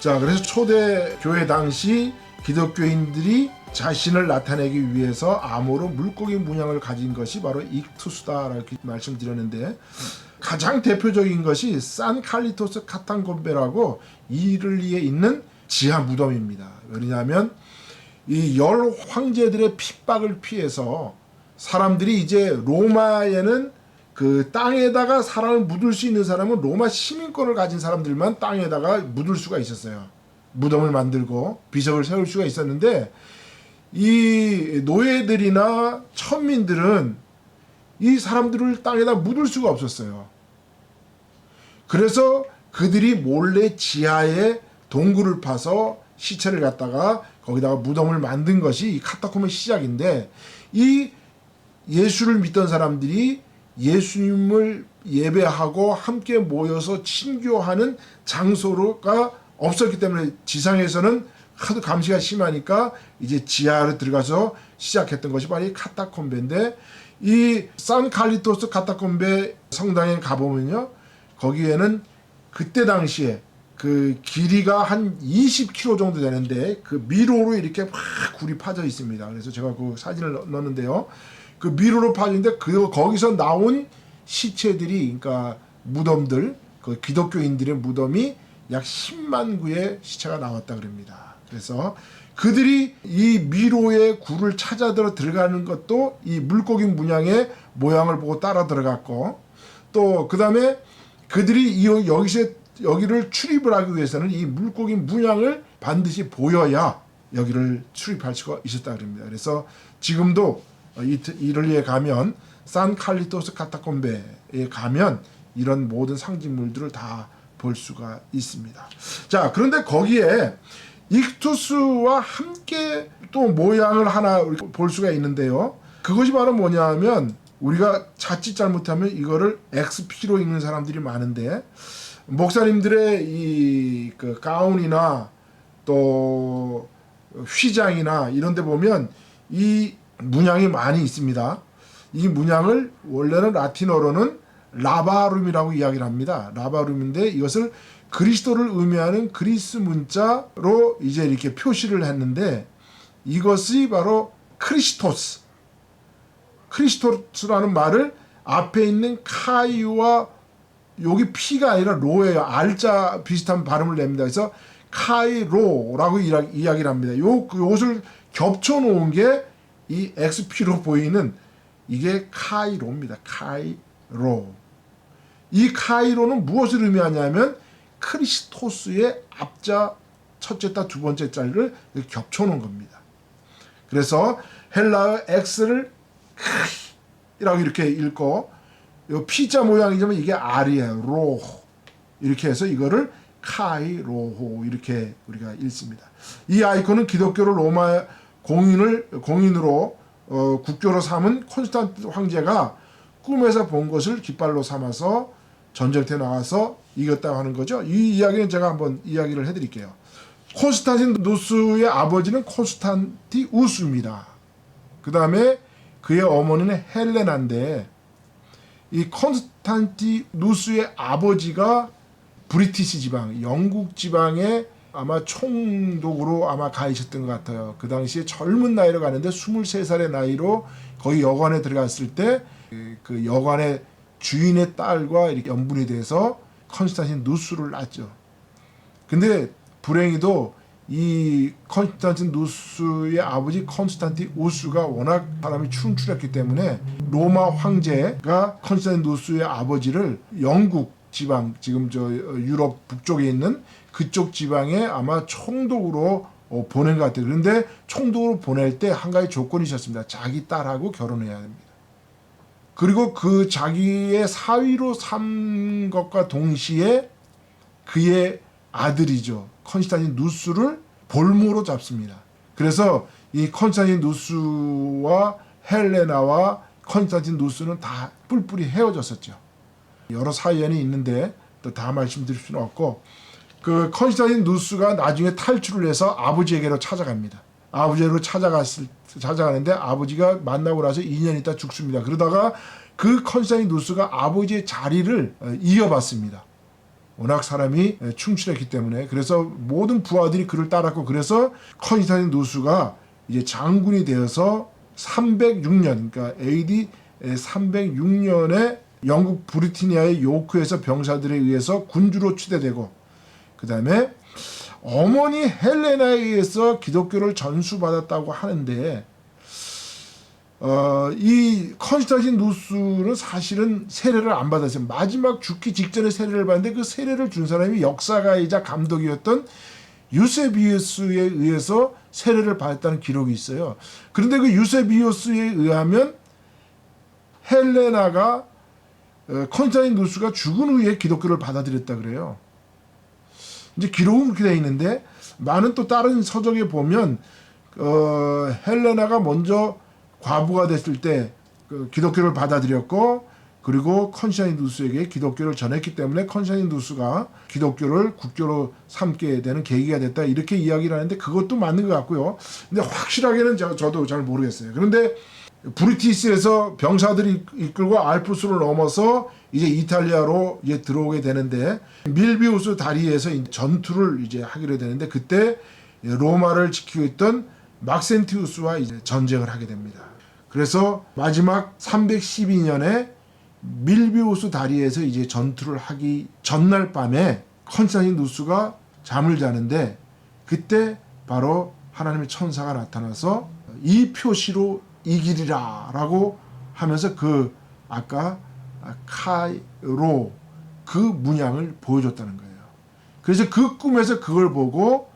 자, 그래서 초대 교회 당시 기독교인들이 자신을 나타내기 위해서 암호로 물고기 문양을 가진 것이 바로 익투스다라고 말씀드렸는데 가장 대표적인 것이 산 칼리토스 카탄곤베라고 이를리에 있는 지하 무덤입니다. 왜냐하면 이 열 황제들의 핍박을 피해서 사람들이 이제 로마에는 그 땅에다가 사람을 묻을 수 있는 사람은 로마 시민권을 가진 사람들만 땅에다가 묻을 수가 있었어요. 무덤을 만들고 비석을 세울 수가 있었는데 이 노예들이나 천민들은 이 사람들을 땅에다 묻을 수가 없었어요. 그래서 그들이 몰래 지하에 동굴을 파서 시체를 갖다가 거기다가 무덤을 만든 것이 이 카타콤의 시작인데 이 예수를 믿던 사람들이 예수님을 예배하고 함께 모여서 친교하는 장소가 없었기 때문에 지상에서는 하도 감시가 심하니까 이제 지하로 들어가서 시작했던 것이 바로 이 카타콤베인데 이 산칼리토스 카타콤베 성당에 가보면요 거기에는 그때 당시에 그 길이가 한 20km 정도 되는데 그 미로로 이렇게 확 굴이 파져 있습니다. 그래서 제가 그 사진을 넣- 넣었는데요. 그 미로로 파진데 그 거기서 나온 시체들이 그러니까 무덤들 그 기독교인들의 무덤이 약 10만 구의 시체가 나왔다 그럽니다. 그래서 그들이 이 미로의 굴을 찾아 들어 들어가는 것도 이 물고기 문양의 모양을 보고 따라 들어갔고 또 그다음에 그들이 이 여기서 여기를 출입을 하기 위해서는 이 물고기 문양을 반드시 보여야 여기를 출입할 수가 있었다 그럽니다. 그래서 지금도 이- 이를리에 가면 산 칼리토스 카타콤베에 가면 이런 모든 상징물들을 다 볼 수가 있습니다. 자, 그런데 거기에 익투스와 함께 또 모양을 하나 볼 수가 있는데요. 그것이 바로 뭐냐면 우리가 자칫 잘못하면 이거를 XP로 읽는 사람들이 많은데 목사님들의 이 그 가운이나 또 휘장이나 이런 데 보면 이 문양이 많이 있습니다. 이 문양을 원래는 라틴어로는 라바룸이라고 이야기를 합니다. 라바룸인데 이것을 그리스도를 의미하는 그리스 문자로 이제 이렇게 표시를 했는데 이것이 바로 크리스토스 크리스토스라는 말을 앞에 있는 카이와 여기 P가 아니라 로예요. R자 비슷한 발음을 냅니다. 그래서 카이로라고 이야- 이야기를 합니다. 요, 그 요것을 겹쳐 놓은 게 이 XP로 보이는 이게 카이로입니다. 카이로. 이 카이로는 무엇을 의미하냐면 크리스토스의 앞자 첫째 자, 두 번째 자를 겹쳐 놓은 겁니다. 그래서 헬라어 X를 이라고 이렇게 읽고 요 P자 모양이지만 이게 R이에요. 로 이렇게 해서 이거를 카이로호 이렇게 우리가 읽습니다. 이 아이콘은 기독교를 로마 공인을 공인으로 어, 국교로 삼은 콘스탄트 황제가 꿈에서 본 것을 깃발로 삼아서 전쟁터에 나가서 이겼다고 하는 거죠. 이 이야기는 제가 한번 이야기를 해드릴게요. 콘스탄티누스의 아버지는 콘스탄티우스입니다. 그 다음에 그의 어머니는 헬레나인데 이 콘스탄티누스의 아버지가 브리티시 지방, 영국 지방에 아마 총독으로 아마 가 있었던 것 같아요. 그 당시에 젊은 나이로 가는데 23살의 나이로 거기 여관에 들어갔을 때 그 여관의 주인의 딸과 이렇게 연분이 돼서 컨스탄틴 누스를 낳죠. 근데 불행히도 이 컨스탄틴 누스의 아버지 컨스탄틴 우스가 워낙 사람이 춤추렸기 때문에 로마 황제가 컨스탄틴 누스의 아버지를 영국 지방 지금 저 유럽 북쪽에 있는 그쪽 지방에 아마 총독으로 어, 보낸 것 같아요. 그런데 총독으로 보낼 때 한 가지 조건이 있었습니다. 자기 딸하고 결혼해야 됩니다. 그리고 그 자기의 사위로 삼 것과 동시에 그의 아들이죠. 컨스탄틴 누스를 볼모로 잡습니다. 그래서 이 컨스탄틴 누스와 헬레나와 컨스탄틴 누스는 다 뿔뿔이 헤어졌었죠. 여러 사연이 있는데 또 다 말씀드릴 수는 없고 그 컨스탄틴 누스가 나중에 탈출을 해서 아버지에게로 찾아갑니다. 아버지로 찾아갔을 찾아가는데 아버지가 만나고 나서 2년 있다 죽습니다. 그러다가 그 컨스탄틴 누스가 아버지의 자리를 어, 이어받습니다. 워낙 사람이 충실했기 때문에 그래서 모든 부하들이 그를 따랐고 그래서 컨스탄틴 누스가 이제 장군이 되어서 306년 그러니까 AD 306년에 영국 브리티니아의 요크에서 병사들에 의해서 군주로 추대되고 그 다음에 어머니 헬레나에 의해서 기독교를 전수받았다고 하는데 어, 이 컨스탄틴 누스는 사실은 세례를 안 받았어요. 마지막 죽기 직전에 세례를 받는데 그 세례를 준 사람이 역사가이자 감독이었던 유세비우스에 의해서 세례를 받았다는 기록이 있어요. 그런데 그 유세비우스에 의하면 헬레나가 어, 컨스탄틴 누스가 죽은 후에 기독교를 받아들였다 그래요. 이제 기록은 그렇게 돼 있는데 많은 또 다른 서적에 보면 어, 헬레나가 먼저 과부가 됐을 때 그 기독교를 받아들였고 그리고 컨샤인 누스에게 기독교를 전했기 때문에 컨샤인 누스가 기독교를 국교로 삼게 되는 계기가 됐다 이렇게 이야기를 하는데 그것도 맞는 것 같고요. 근데 확실하게는 저, 저도 잘 모르겠어요. 그런데 브리티스에서 병사들이 이끌고 알프스를 넘어서 이제 이탈리아로 이제 들어오게 되는데 밀비우스 다리에서 이제 전투를 이제 하기로 되는데 그때 로마를 지키고 있던 막센티우스와 이제 전쟁을 하게 됩니다. 그래서 마지막 312년에 밀비우스 다리에서 이제 전투를 하기 전날 밤에 컨스탄틴 누스가 잠을 자는데 그때 바로 하나님의 천사가 나타나서 이 표시로 이기리라라고 하면서 그 아까 카이로 그 문양을 보여줬다는 거예요. 그래서 그 꿈에서 그걸 보고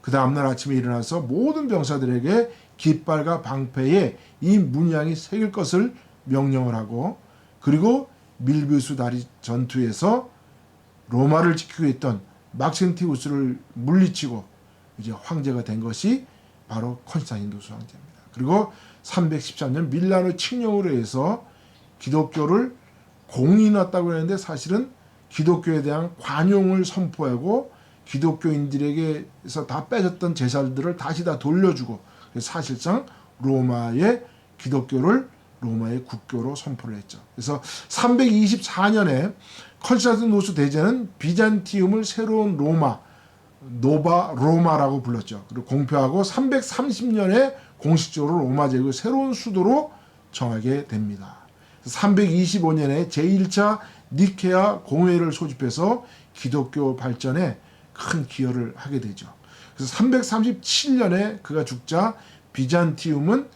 그 다음날 아침에 일어나서 모든 병사들에게 깃발과 방패에 이 문양이 새길 것을 명령을 하고 그리고 밀비우스 다리 전투에서 로마를 지키고 있던 막센티우스를 물리치고 이제 황제가 된 것이 바로 컨스탄티누스 황제입니다. 그리고 313년 밀라노 칙령으로 해서 기독교를 공인했다고 했는데 사실은 기독교에 대한 관용을 선포하고 기독교인들에게서 다 뺏었던 제사들을 다시 다 돌려주고 사실상 로마의 기독교를 로마의 국교로 선포를 했죠. 그래서 324년에 컨스탄티노스 대제는 비잔티움을 새로운 로마 노바 로마라고 불렀죠. 그리고 공표하고 330년에 공식적으로 로마 제국의 새로운 수도로 정하게 됩니다. 325년에 제1차 니케아 공회를 소집해서 기독교 발전에 큰 기여를 하게 되죠. 그래서 337년에 그가 죽자 비잔티움은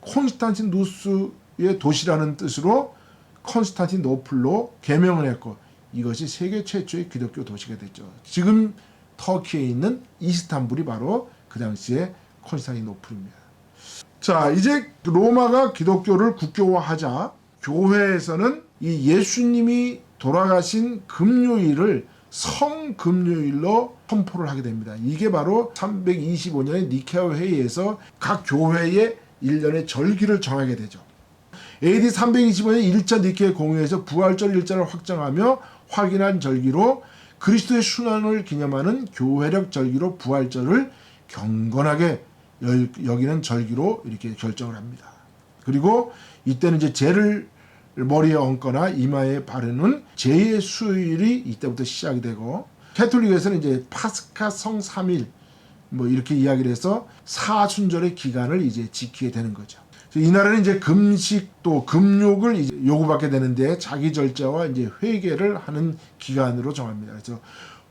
콘스탄티누스의 도시라는 뜻으로 콘스탄티노플로 개명을 했고 이것이 세계 최초의 기독교 도시가 됐죠. 지금 터키에 있는 이스탄불이 바로 그 당시에 콘스탄티노플입니다. 자, 이제 로마가 기독교를 국교화하자 교회에서는 이 예수님이 돌아가신 금요일을 성금요일로 선포를 하게 됩니다. 이게 바로 325년의 니케아 회의에서 각 교회의 1년의 절기를 정하게 되죠. AD 325년 1차 니케아 공회에서 부활절 일자를 확정하며 확인한 절기로 그리스도의 순환을 기념하는 교회력 절기로 부활절을 경건하게 여기는 절기로 이렇게 결정을 합니다. 그리고 이때는 이제 죄를 머리에 얹거나 이마에 바르는 제의 수요일이 이때부터 시작이 되고 캐톨릭에서는 이제 파스카 성 3일 뭐 이렇게 이야기를 해서 사순절의 기간을 이제 지키게 되는 거죠. 이날에는 이제 금식 또 금욕을 이제 요구받게 되는데 자기 절자와 이제 회개를 하는 기간으로 정합니다. 그래서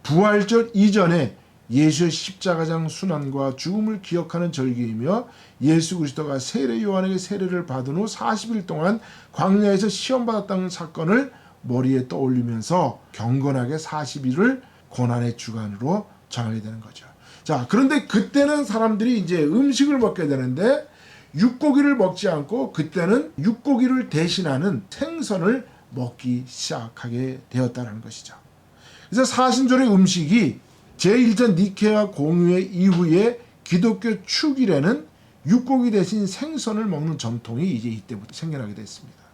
부활절 이전에 예수의 십자가장 순환과 죽음을 기억하는 절기이며 예수 그리스도가 세례 요한에게 세례를 받은 후 40일 동안 광야에서 시험받았다는 사건을 머리에 떠올리면서 경건하게 40일을 고난의 주간으로 정하게 되는 거죠. 자, 그런데 그때는 사람들이 이제 음식을 먹게 되는데 육고기를 먹지 않고 그때는 육고기를 대신하는 생선을 먹기 시작하게 되었다는 것이죠. 그래서 사신절의 음식이 제1전 니케아 공유회 이후에 기독교 축일에는 육고기 대신 생선을 먹는 전통이 이제 이때부터 생겨나게 됐습니다.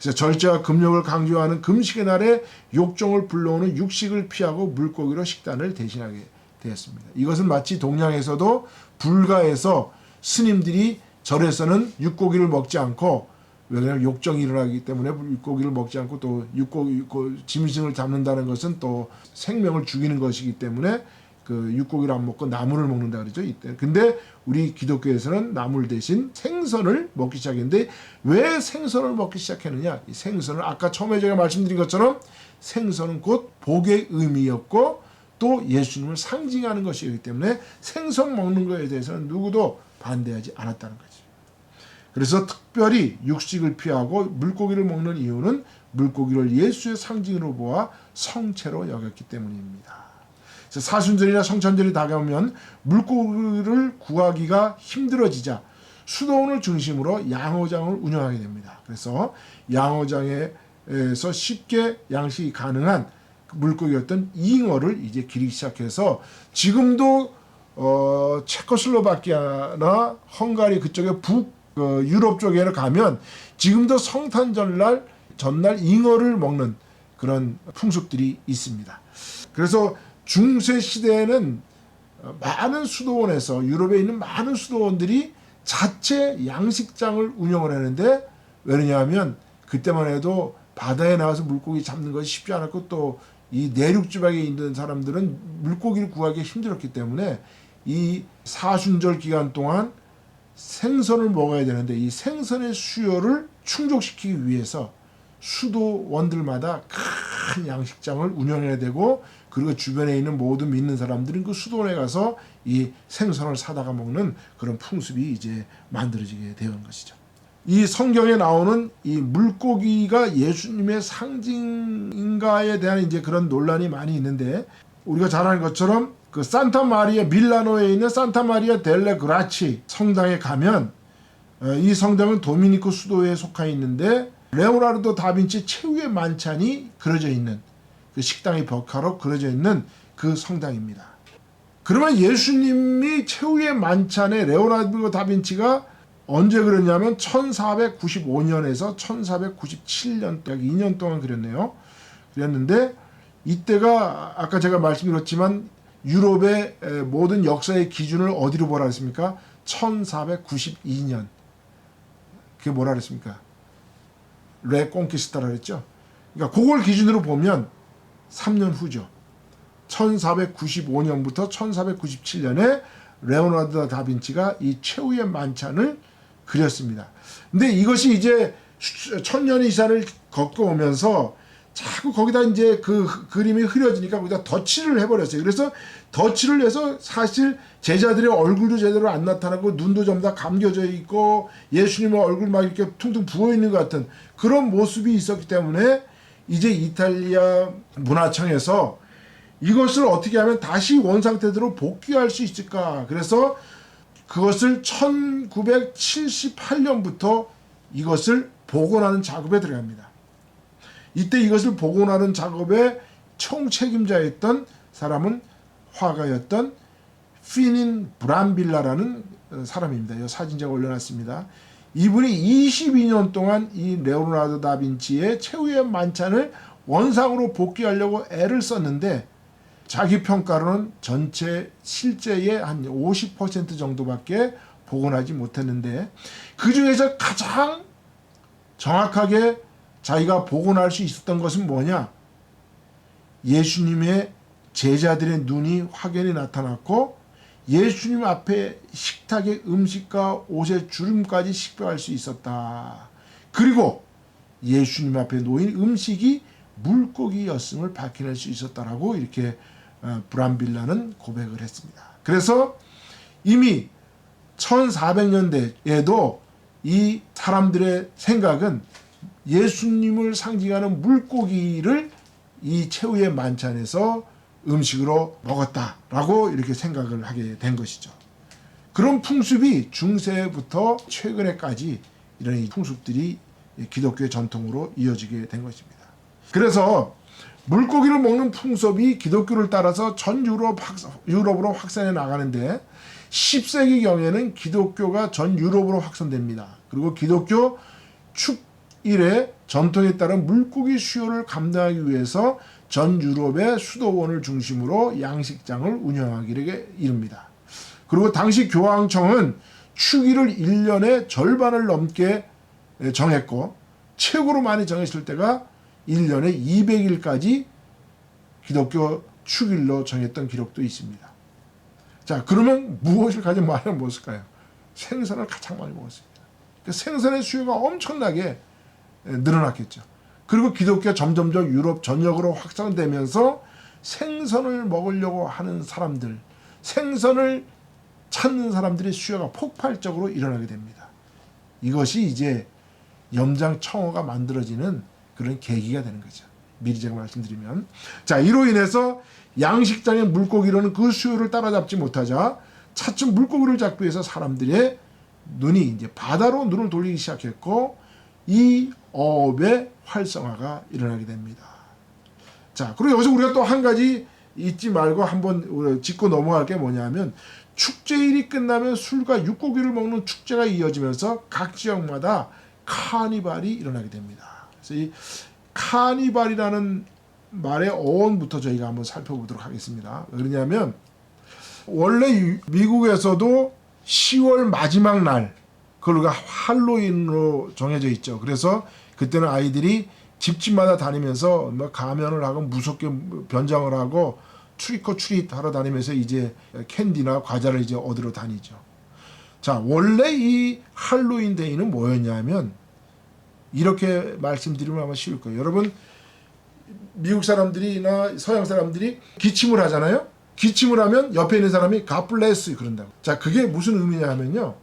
그래서 절제와 금욕을 강조하는 금식의 날에 욕종을 불러오는 육식을 피하고 물고기로 식단을 대신하게 되었습니다. 이것은 마치 동양에서도 불가에서 스님들이 절에서는 육고기를 먹지 않고 왜냐하면 욕정이 일어나기 때문에 물고기를 먹지 않고 또 육고기 그 짐승을 잡는다는 것은 또 생명을 죽이는 것이기 때문에 그 육고기를 안 먹고 나물을 먹는다 그러죠 이때. 근데 우리 기독교에서는 나물 대신 생선을 먹기 시작했는데 왜 생선을 먹기 시작했느냐? 이 생선을 아까 처음에 제가 말씀드린 것처럼 생선은 곧 복의 의미였고 또 예수님을 상징하는 것이기 때문에 생선 먹는 것에 대해서는 누구도 반대하지 않았다는 거지. 그래서 특별히 육식을 피하고 물고기를 먹는 이유는 물고기를 예수의 상징으로 보아 성체로 여겼기 때문입니다. 사순절이나 성천절이 다가오면 물고기를 구하기가 힘들어지자 수도원을 중심으로 양어장을 운영하게 됩니다. 그래서 양어장에서 쉽게 양식이 가능한 그 물고기였던 잉어를 이제 기르기 시작해서 지금도 어, 체코슬로바키아나 헝가리 그쪽에 북 그 유럽 쪽에 가면 지금도 성탄 전날 전날 잉어를 먹는 그런 풍습들이 있습니다. 그래서 중세 시대에는 많은 수도원에서 유럽에 있는 많은 수도원들이 자체 양식장을 운영을 하는데 왜냐하면 그때만 해도 바다에 나와서 물고기 잡는 것이 쉽지 않았고 또 이 내륙 지방에 있는 사람들은 물고기를 구하기 힘들었기 때문에 이 사순절 기간 동안 생선을 먹어야 되는데 이 생선의 수요를 충족시키기 위해서 수도원들마다 큰 양식장을 운영해야 되고 그리고 주변에 있는 모든 믿는 사람들은 그 수도원에 가서 이 생선을 사다가 먹는 그런 풍습이 이제 만들어지게 되는 것이죠. 이 성경에 나오는 이 물고기가 예수님의 상징인가에 대한 이제 그런 논란이 많이 있는데 우리가 잘 아는 것처럼 그 산타 마리아 밀라노에 있는 산타 마리아 델레 그라치 성당에 가면 어, 이 성당은 도미니코 수도에 속해 있는데 레오나르도 다빈치 최후의 만찬이 그려져 있는 그 식당의 벽화로 그려져 있는 그 성당입니다. 그러면 예수님이 최후의 만찬에 레오나르도 다빈치가 언제 그렸냐면 1495년에서 1497년 약 2년 동안 그렸네요. 그렸는데 이때가 아까 제가 말씀드렸지만 유럽의 모든 역사의 기준을 어디로 보라 했습니까? 1492년. 그게 뭐라 그랬습니까? 레 꽁키스타라 그랬죠. 그러니까 그걸 기준으로 보면 3년 후죠. 1495년부터 1497년에 레오나르도 다빈치가 이 최후의 만찬을 그렸습니다. 근데 이것이 이제 천년 이상을 겪어오면서 자꾸 거기다 이제 그 그림이 흐려지니까 거기다 덧칠을 해버렸어요. 그래서 덧칠을 해서 사실 제자들의 얼굴도 제대로 안 나타나고 눈도 전부 다 감겨져 있고 예수님의 얼굴 막 이렇게 퉁퉁 부어 있는 것 같은 그런 모습이 있었기 때문에 이제 이탈리아 문화청에서 이것을 어떻게 하면 다시 원상태대로 복귀할 수 있을까? 그래서 그것을 1978년부터 이것을 복원하는 작업에 들어갑니다. 이때 이것을 복원하는 작업의 총책임자였던 사람은 화가였던 피닌 브람빌라라는 사람입니다. 이 사진 제가 올려놨습니다. 이분이 22년 동안 이 레오나르도 다빈치의 최후의 만찬을 원상으로 복귀하려고 애를 썼는데 자기 평가로는 전체 실제의 한 50% 정도밖에 복원하지 못했는데 그 중에서 가장 정확하게 자기가 복원할 수 있었던 것은 뭐냐? 예수님의 제자들의 눈이 확연히 나타났고 예수님 앞에 식탁의 음식과 옷의 주름까지 식별할 수 있었다. 그리고 예수님 앞에 놓인 음식이 물고기였음을 밝혀낼 수 있었다라고 이렇게 어, 브람빌라는 고백을 했습니다. 그래서 이미 1400년대에도 이 사람들의 생각은 예수님을 상징하는 물고기를 이 최후의 만찬에서 음식으로 먹었다라고 이렇게 생각을 하게 된 것이죠. 그런 풍습이 중세부터 최근에까지 이런 풍습들이 기독교의 전통으로 이어지게 된 것입니다. 그래서 물고기를 먹는 풍습이 기독교를 따라서 전 유럽 확, 유럽으로 확산해 나가는데 10세기경에는 기독교가 전 유럽으로 확산됩니다. 그리고 기독교 축 일의 전통에 따른 물고기 수요를 감당하기 위해서 전 유럽의 수도원을 중심으로 양식장을 운영하기를 이릅니다. 그리고 당시 교황청은 축일을 1년에 절반을 넘게 예, 정했고 최고로 많이 정했을 때가 1년에 200일까지 기독교 축일로 정했던 기록도 있습니다. 자, 그러면 무엇을 가장 많이 먹었을까요? 생선을 가장 많이 먹었습니다. 그 생선의 수요가 엄청나게 예, 늘어났겠죠. 그리고 기독교가 점점점 유럽 전역으로 확산되면서 생선을 먹으려고 하는 사람들, 생선을 찾는 사람들의 수요가 폭발적으로 일어나게 됩니다. 이것이 이제 염장 청어가 만들어지는 그런 계기가 되는 거죠. 미리 제가 말씀드리면 자 이로 인해서 양식장의 물고기로는 그 수요를 따라잡지 못하자 차츰 물고기를 잡기 위해서 사람들의 눈이 이제 바다로 눈을 돌리기 시작했고 이 어업의 활성화가 일어나게 됩니다. 자 그리고 여기서 우리가 또 한 가지 잊지 말고 한번 짚고 넘어갈 게 뭐냐면 축제일이 끝나면 술과 육고기를 먹는 축제가 이어지면서 각 지역마다 카니발이 일어나게 됩니다. 그래서 이 카니발이라는 말의 어원부터 저희가 한번 살펴보도록 하겠습니다. 왜 그러냐면 원래 유- 미국에서도 10월 마지막 날 그걸 할로윈으로 정해져 있죠. 그래서 그때는 아이들이 집집마다 다니면서 뭐 가면을 하고 무섭게 변장을 하고 추리코 추릿 하러 다니면서 이제 캔디나 과자를 이제 얻으러 다니죠. 자, 원래 이 할로윈 데이는 뭐였냐면 이렇게 말씀드리면 아마 쉬울 거예요. 여러분 미국 사람들이나 서양 사람들이 기침을 하잖아요. 기침을 하면 옆에 있는 사람이 bless you 그런다고. 자, 그게 무슨 의미냐 하면요.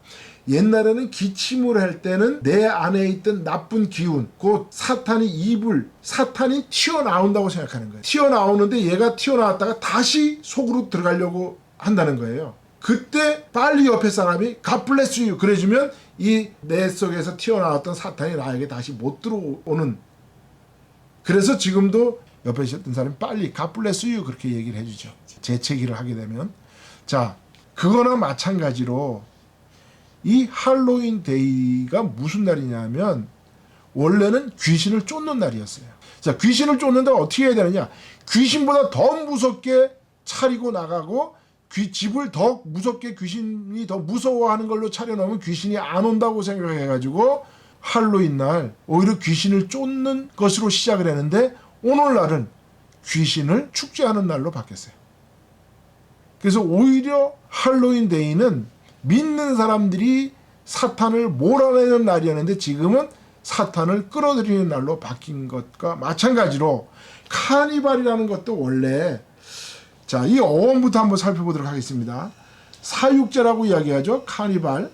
옛날에는 기침을 할 때는 내 안에 있던 나쁜 기운, 곧 사탄이 입을, 사탄이 튀어나온다고 생각하는 거예요. 튀어나오는데 얘가 튀어나왔다가 다시 속으로 들어가려고 한다는 거예요. 그때 빨리 옆에 사람이 bless you 그래주면 이 내 속에서 튀어나왔던 사탄이 나에게 다시 못 들어오는 그래서 지금도 옆에 있었던 사람이 빨리 bless you 그렇게 얘기를 해주죠. 재채기를 하게 되면 자 그거나 마찬가지로 이 할로윈 데이가 무슨 날이냐면 원래는 귀신을 쫓는 날이었어요. 자 귀신을 쫓는데 어떻게 해야 되느냐? 귀신보다 더 무섭게 차리고 나가고 귀 집을 더 무섭게 귀신이 더 무서워하는 걸로 차려놓으면 귀신이 안 온다고 생각해가지고 할로윈 날 오히려 귀신을 쫓는 것으로 시작을 했는데 오늘날은 귀신을 축제하는 날로 바뀌었어요. 그래서 오히려 할로윈 데이는 믿는 사람들이 사탄을 몰아내는 날이었는데 지금은 사탄을 끌어들이는 날로 바뀐 것과 마찬가지로 카니발이라는 것도 원래 자, 이 어원부터 한번 살펴보도록 하겠습니다. 사육제라고 이야기하죠. 카니발.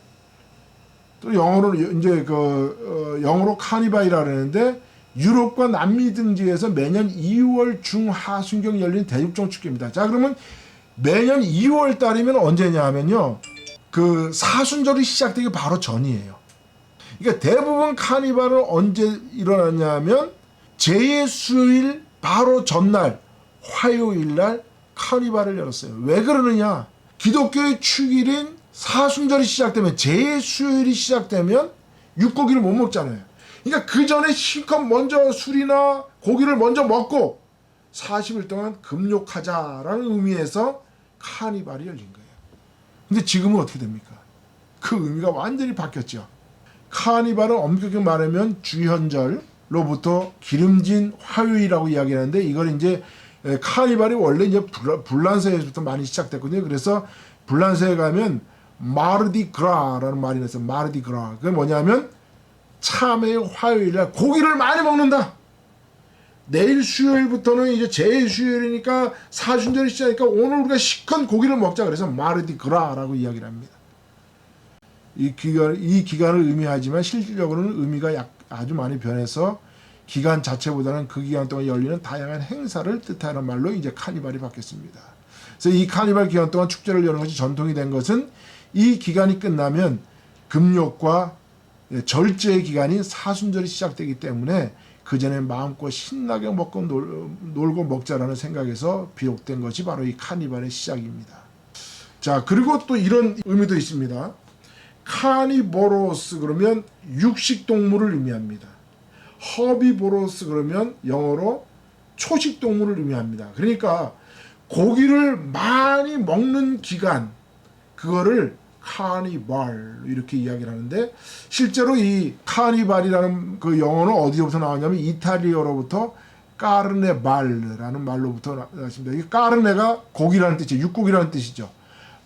또 영어로 이제 그 어, 영어로 카니발이라 그러는데 유럽과 남미 등지에서 매년 2월 중하순경 열린 대육종 축제입니다. 자, 그러면 매년 2월 달이면 언제냐 하면요. 그 사순절이 시작되기 바로 전이에요. 그러니까 대부분 카니발은 언제 일어났냐면 제수일 바로 전날 화요일 날 카니발을 열었어요. 왜 그러느냐? 기독교의 축일인 사순절이 시작되면 제수일이 시작되면 육고기를 못 먹잖아요. 그러니까 그 전에 실컷 먼저 술이나 고기를 먼저 먹고 40일 동안 금욕하자라는 의미에서 카니발이 열린 거예요. 근데 지금은 어떻게 됩니까? 그 의미가 완전히 바뀌었죠. 카니발은 엄격히 말하면 주현절로부터 기름진 화요일이라고 이야기하는데 이걸 이제 에, 카니발이 원래 이제 불- 불란서에서부터 많이 시작됐거든요. 그래서 불란서에 가면 마르디 그라라는 말이 나서 마르디 그라. 그게 뭐냐면 참의 화요일날 고기를 많이 먹는다. 내일 수요일부터는 이제 제수요일이니까 사순절이 시작하니까 오늘 우리가 시큰 고기를 먹자 그래서 마르디 그라라고 이야기를 합니다. 이 기간 이 기간을 의미하지만 실질적으로는 의미가 약, 아주 많이 변해서 기간 자체보다는 그 기간 동안 열리는 다양한 행사를 뜻하는 말로 이제 카니발이 바뀌었습니다. 그래서 이 카니발 기간 동안 축제를 여는 것이 전통이 된 것은 이 기간이 끝나면 금욕과 예, 절제의 기간인 사순절이 시작되기 때문에 그 전에 마음껏 신나게 먹고 놀, 놀고 먹자라는 생각에서 비롯된 것이 바로 이 카니발의 시작입니다. 자 그리고 또 이런 의미도 있습니다. 카니보로스 그러면 육식 동물을 의미합니다. 허비보로스 그러면 영어로 초식 동물을 의미합니다. 그러니까 고기를 많이 먹는 기간 그거를 카니발 이렇게 이야기를 하는데 실제로 이 카니발이라는 그 영어는 어디서부터 나왔냐면 이탈리아로부터 까르네발라는 말로부터 나- 나왔습니다. 이 까르네가 고기라는 뜻이죠. 육고기라는 뜻이죠.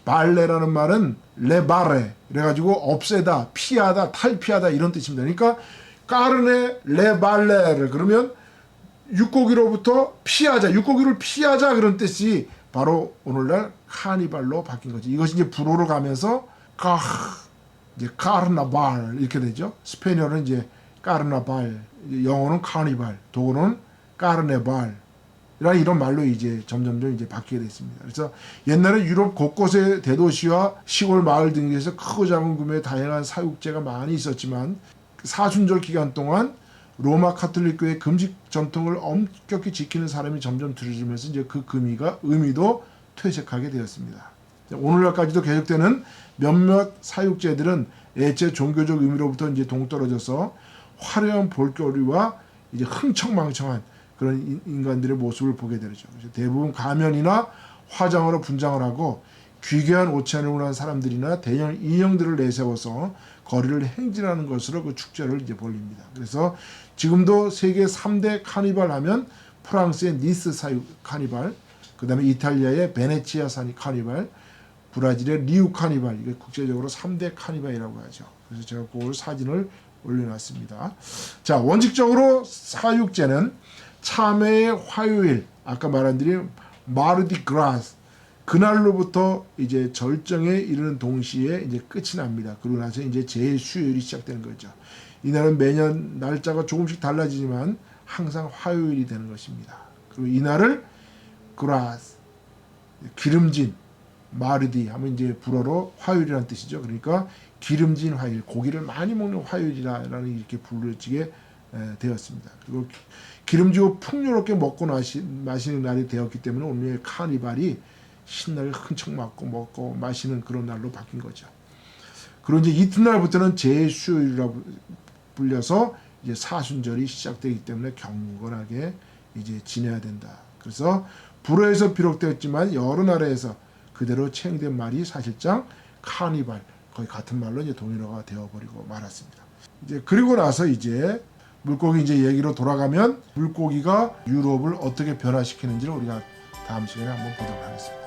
발레라는 말은 레바레 그래가지고 없애다, 피하다, 탈피하다 이런 뜻입니다. 그러니까 까르네 레발레를 그러면 육고기로부터 피하자, 육고기를 피하자 그런 뜻이 바로 오늘날 카니발로 바뀐 거지. 이것이 이제 불어로 가면서 카 이제 카르나발 이렇게 되죠. 스페인어는 이제 까르나발, 이제 영어는 카니발, 독어는 까르네발. 이런 이런 말로 이제 점점점 이제 바뀌게 됐습니다. 그래서 옛날에 유럽 곳곳의 대도시와 시골 마을 등에서 크고 작은 규모의 다양한 사육제가 많이 있었지만 사순절 기간 동안 로마 카톨릭 교회 금식 전통을 엄격히 지키는 사람이 점점 줄어들면서 이제 그 의미가 의미도 퇴색하게 되었습니다. 오늘날까지도 계속되는 몇몇 사육제들은 애체 종교적 의미로부터 이제 동떨어져서 화려한 볼거리와 이제 흥청망청한 그런 인- 인간들의 모습을 보게 되죠. 대부분 가면이나 화장으로 분장을 하고 귀귀한 옷차림을 한 사람들이나 대형 인형들을 내세워서 거리를 행진하는 것으로 그 축제를 이제 벌립니다. 그래서 지금도 세계 3대 카니발 하면 프랑스의 니스 사육 카니발, 그 다음에 이탈리아의 베네치아 사니 카니발, 브라질의 리우 카니발 이게 국제적으로 3대 카니발이라고 하죠. 그래서 제가 그걸 사진을 올려놨습니다. 자 원칙적으로 사육제는 참회의 화요일 아까 말한 대로 마르디 그라스 그날로부터 이제 절정에 이르는 동시에 이제 끝이 납니다. 그러고 나서 이제 제 수요일이 시작되는 거죠. 이날은 매년 날짜가 조금씩 달라지지만 항상 화요일이 되는 것입니다. 그리고 이날을 그라스 기름진 마르디 하면 이제 불어로 화요일이라는 뜻이죠. 그러니까 기름진 화요일, 고기를 많이 먹는 화요일이라는 이렇게 불러지게 에, 되었습니다. 그리고 기- 기름지고 풍요롭게 먹고 나시, 마시는 날이 되었기 때문에 오늘 카니발이 신나게 흥청 맞고 먹고 마시는 그런 날로 바뀐 거죠. 그리고 이제 이튿날부터는 제수요일이라고 불려서 이제 사순절이 시작되기 때문에 경건하게 이제 지내야 된다. 그래서 불어에서 비록되었지만 여러 나라에서 그대로 채용된 말이 사실상 카니발 거의 같은 말로 이제 동일어가 되어버리고 말았습니다. 이제 그리고 나서 이제 물고기 이제 얘기로 돌아가면 물고기가 유럽을 어떻게 변화시키는지를 우리가 다음 시간에 한번 보도록 하겠습니다.